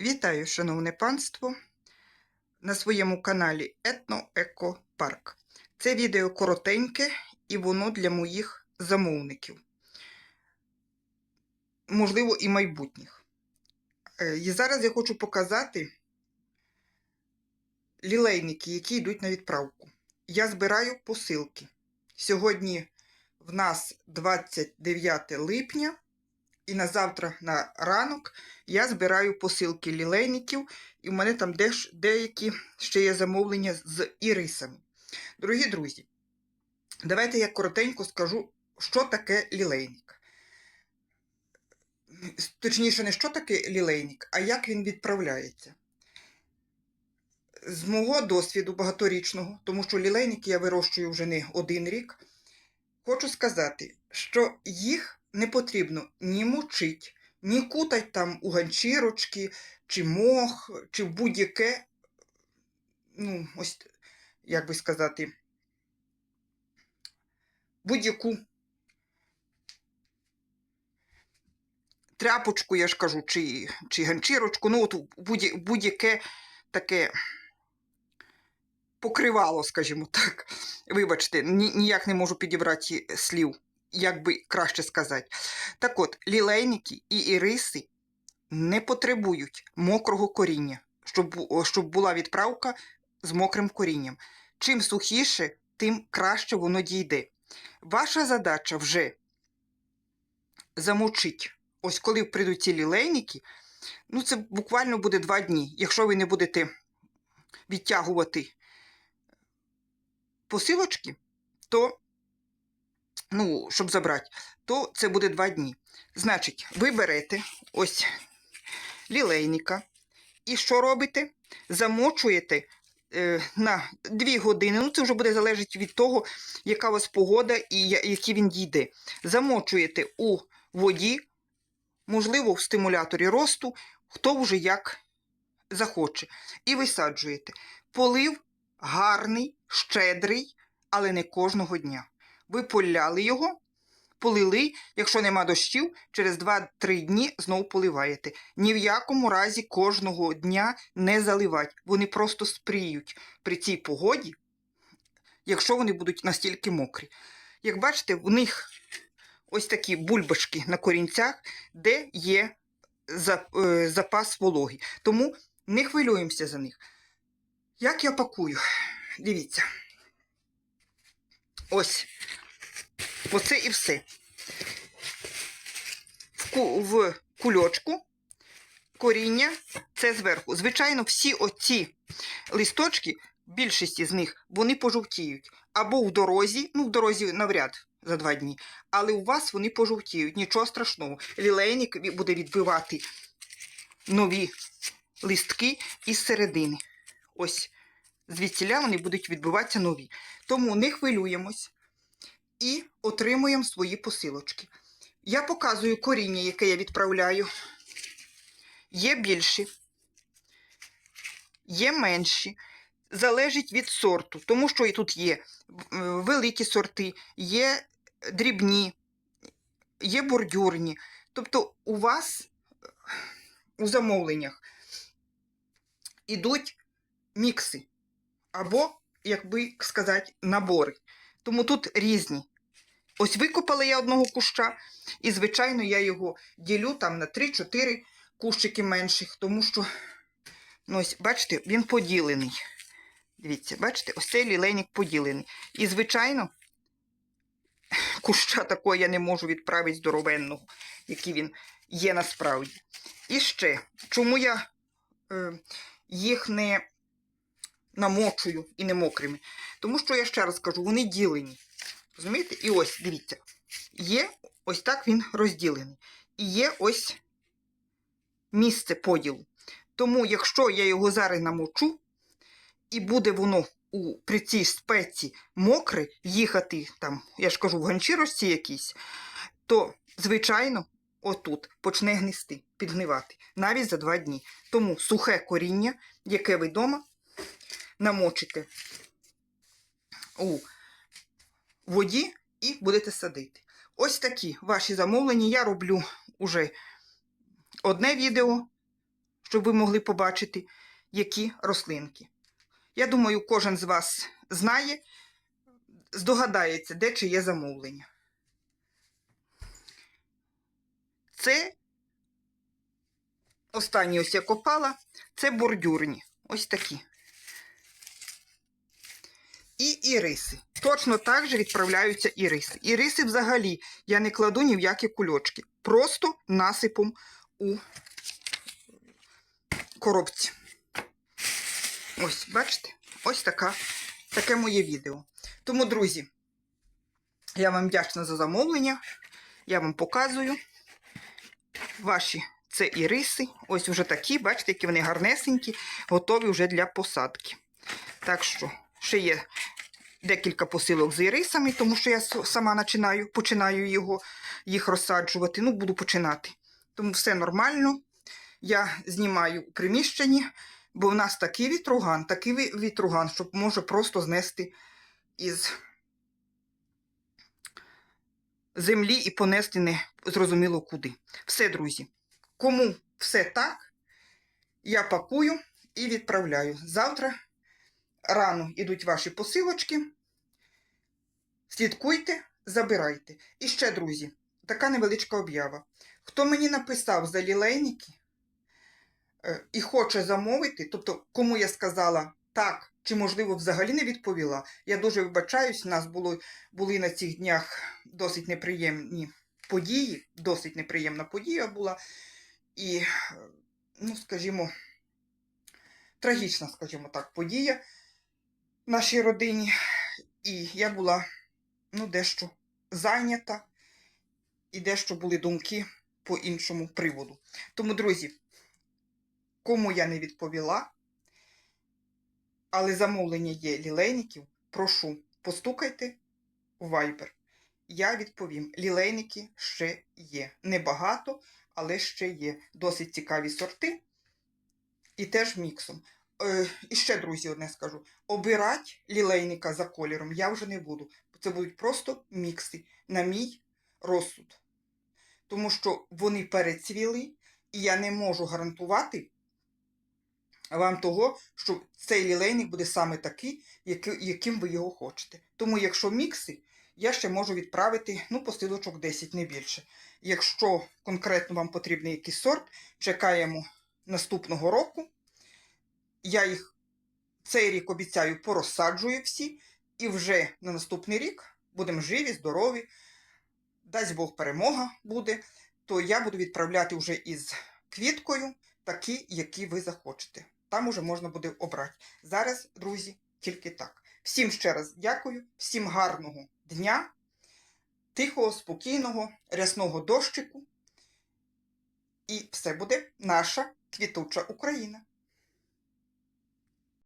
Вітаю, шановне панство, на своєму каналі Етно-Еко-Парк. Це відео коротеньке і воно для моїх замовників, можливо, і майбутніх. Е, І зараз я хочу показати лілейники, які йдуть на відправку. Я збираю посилки. Сьогодні в нас 29 липня. І на завтра на ранок я збираю посилки лілейників, і в мене там деякі ще є замовлення з ірисами. Дорогі друзі, давайте я коротенько скажу, що таке лілейник. Точніше, не що таке лілейник, а як він відправляється. З мого досвіду багаторічного, тому що лілейники я вирощую вже не один рік, хочу сказати, що їх не потрібно ні мочить, ні кутать там у ганчірочки, чи мох, чи в будь-яке, ну, ось, як би сказати, будь-яку тряпочку, я ж кажу, чи, чи ганчірочку, ну, от будь- будь-яке таке покривало, скажімо так. Вибачте, ні- ніяк не можу підібрати слів як би краще сказати. Так от, лілейники і іриси не потребують мокрого коріння, щоб, щоб була відправка з мокрим корінням. Чим сухіше, тим краще воно дійде. Ваша задача вже замочить. Ось коли прийдуть ці лілейники, ну це буквально буде два дні. Якщо ви не будете відтягувати посилочки, то ну, щоб забрати, то це буде два дні. Значить, ви берете ось лілейника. І що робите? Замочуєте е, на 2 години. Ну, це вже буде залежати від того, яка у вас погода і який він дійде. Замочуєте у воді, можливо, в стимуляторі росту, хто вже як захоче. І висаджуєте. Полив гарний, щедрий, але не кожного дня ви поляли його, полили, якщо нема дощів, через 2-3 дні знову поливаєте. Ні в якому разі кожного дня не заливати. Вони просто спріють при цій погоді, якщо вони будуть настільки мокрі. Як бачите, в них ось такі бульбашки на корінцях, де є е, запас вологи. Тому не хвилюємося за них. Як я пакую? Дивіться. Ось. Оце і все. В, ку- в кульочку коріння це зверху. Звичайно, всі оці листочки, більшість з них, вони пожовтіють. Або в дорозі, ну, в дорозі навряд за два дні, але у вас вони пожовтіють. Нічого страшного. Лілейник буде відбивати нові листки із середини. Ось звідсіля вони будуть відбиватися нові. Тому не хвилюємось і отримуємо свої посилочки. Я показую коріння, яке я відправляю. Є більші, є менші. Залежить від сорту, тому що і тут є е, великі сорти, є дрібні, є бордюрні. Тобто у вас у замовленнях ідуть мікси або, як би сказати, набори. Тому тут різні. Ось викопала я одного куща, і, звичайно, я його ділю там на 3-4 кущики менших, тому що, ну ось, бачите, він поділений. Дивіться, бачите, ось цей лілейник поділений. І, звичайно, куща такого я не можу відправити здоровенного, який він є насправді. І ще, чому я е, їх не намочую і не мокрими? Тому що я ще раз кажу, вони ділені. Розумієте? І ось, дивіться, є ось так він розділений. І є ось місце поділу. Тому, якщо я його зараз намочу, і буде воно у, при цій спеці мокре, їхати там, я ж кажу, в ганчірочці якійсь, то, звичайно, отут почне гнисти, підгнивати, навіть за два дні. Тому сухе коріння, яке ви вдома намочите у воді і будете садити. Ось такі ваші замовлення. Я роблю уже одне відео, щоб ви могли побачити, які рослинки. Я думаю, кожен з вас знає, здогадається, де чи є замовлення. Це останні ось я копала, це бордюрні. Ось такі. І іриси. Точно так же відправляються іриси. Іриси взагалі я не кладу ні в які кульочки. Просто насипом у коробці. Ось, бачите? Ось така, таке моє відео. Тому, друзі, я вам вдячна за замовлення. Я вам показую ваші це іриси. Ось вже такі, бачите, які вони гарнесенькі, готові вже для посадки. Так що, ще є декілька посилок з ірисами, тому що я сама починаю, починаю його, їх розсаджувати. Ну, буду починати. Тому все нормально. Я знімаю у приміщенні, бо в нас такий вітруган, такий вітруган, що може просто знести із землі і понести не зрозуміло куди. Все, друзі. Кому все так, я пакую і відправляю. Завтра рано йдуть ваші посилочки. Слідкуйте, забирайте. І ще, друзі, така невеличка об'ява. Хто мені написав за лілейники е, і хоче замовити, тобто кому я сказала так, чи, можливо, взагалі не відповіла, я дуже вибачаюсь, у нас було, були на цих днях досить неприємні події, досить неприємна подія була. І, е, ну, скажімо, трагічна, скажімо так, подія в нашій родині. І я була ну, дещо зайнята, і дещо були думки по іншому приводу. Тому, друзі, кому я не відповіла, але замовлення є лілейників, прошу, постукайте у Viber. Я відповім: лілейники ще є. Небагато, але ще є. Досить цікаві сорти. І теж міксом. Е, і ще, друзі, одне скажу: обирати лілейника за кольором я вже не буду. Це будуть просто мікси на мій розсуд. Тому що вони перецвіли, і я не можу гарантувати вам того, що цей лілейник буде саме такий, яким ви його хочете. Тому, якщо мікси, я ще можу відправити ну, посилочок 10, не більше. Якщо конкретно вам потрібний якийсь сорт, чекаємо наступного року. Я їх цей рік обіцяю порозсаджую всі, і вже на наступний рік будемо живі, здорові. Дасть Бог перемога буде, то я буду відправляти вже із квіткою такі, які ви захочете. Там уже можна буде обрати. Зараз, друзі, тільки так. Всім ще раз дякую, всім гарного дня, тихого, спокійного, рясного дощику. І все буде наша квітуча Україна.